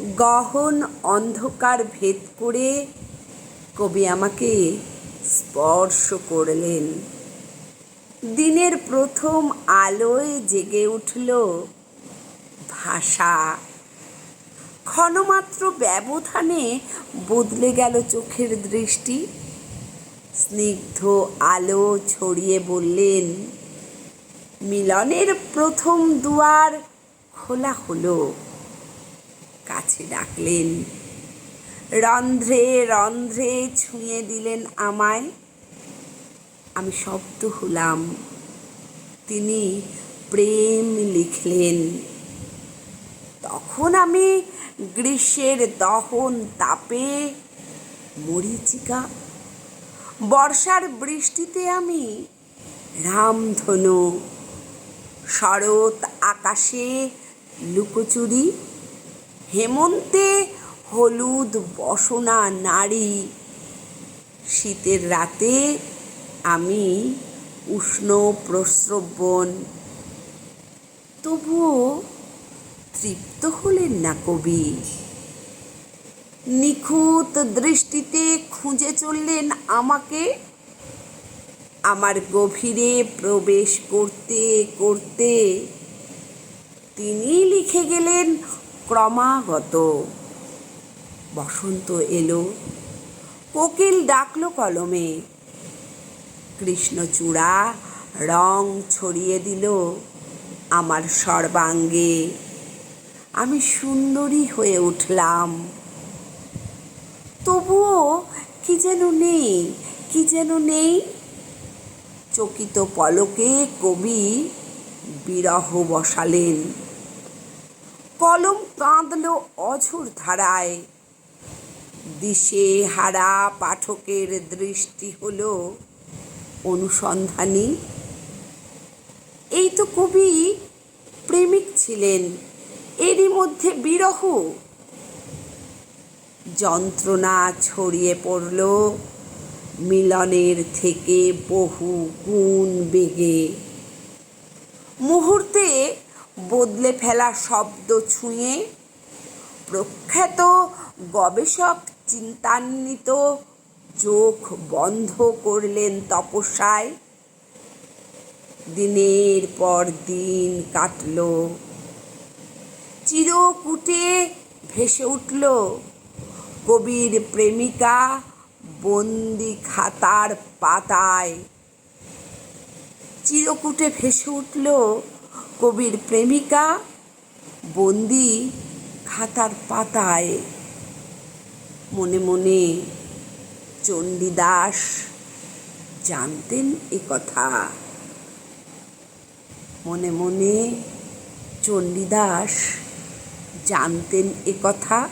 গহন অন্ধকার ভেদ করে কবি আমাকে স্পর্শ করলেন। দিনের প্রথম আলোয় জেগে উঠল ভাষা। ক্ষণমাত্র ব্যবধানে বদলে গেল চোখের দৃষ্টি। স্নিগ্ধ আলো ছড়িয়ে বললেন, মিলনের প্রথম দুয়ার খোলা হলো। কাছে ডাকলেন। রন্ধ্রে রন্ধ্রে ছুঁয়ে দিলেন আমায়। আমি শব্দ হলাম। তিনি প্রেম লিখলেন। তখন আমি গ্রীষ্মের দহন তাপে মরিচিকা, বর্ষার বৃষ্টিতে আমি রামধনু, শরৎ আকাশে লুকোচুরি হেমন্তে হলুদ বসনা নারী। শীতের রাতে আমি উষ্ণ প্রস্রবণ। তবুও তৃপ্ত হলেন না কবি। নিখুঁত দৃষ্টিতে খুঁজে চললেন আমাকে। আমার গভীরে প্রবেশ করতে করতে তিনি লিখে গেলেন ক্রমাগত। বসন্ত এলো, কোকিল ডাকলো কলমে। কৃষ্ণচূড়া রং ছড়িয়ে দিল আমার সর্বাঙ্গে। আমি সুন্দরী হয়ে উঠলাম। তবুও কি যেন নেই, কি যেন নেই। চকিত পলকে কবি বিরহ বসালেন। কলম কাঁদল অঝোর ধারায়। দিশে হারা পাঠকের দৃষ্টি হল অনুসন্ধানী। এই তো কবি প্রেমিক ছিলেন, এরই মধ্যে বিরহ। যন্ত্রণা ছড়িয়ে পড়ল মিলনের থেকে বহু গুণ বেগে। মুহূর্তে বদলে ফেলা শব্দ ছুঁয়ে প্রখ্যাত গবেষক চিন্তান্বিত চোখ বন্ধ করলেন তপস্যায়। দিনের পর দিন কাটল। চিরকুটে ভেসে উঠল। কবির প্রেমিকা বন্দি খাতার পাতায়। চিরকুটে ভেসে উঠল। কবির প্রেমিকা বন্দি খাতার পাতায়। মনে মনে চণ্ডীদাস জানতেন এ কথা। মনে মনে চণ্ডীদাস জানতেন এ কথা।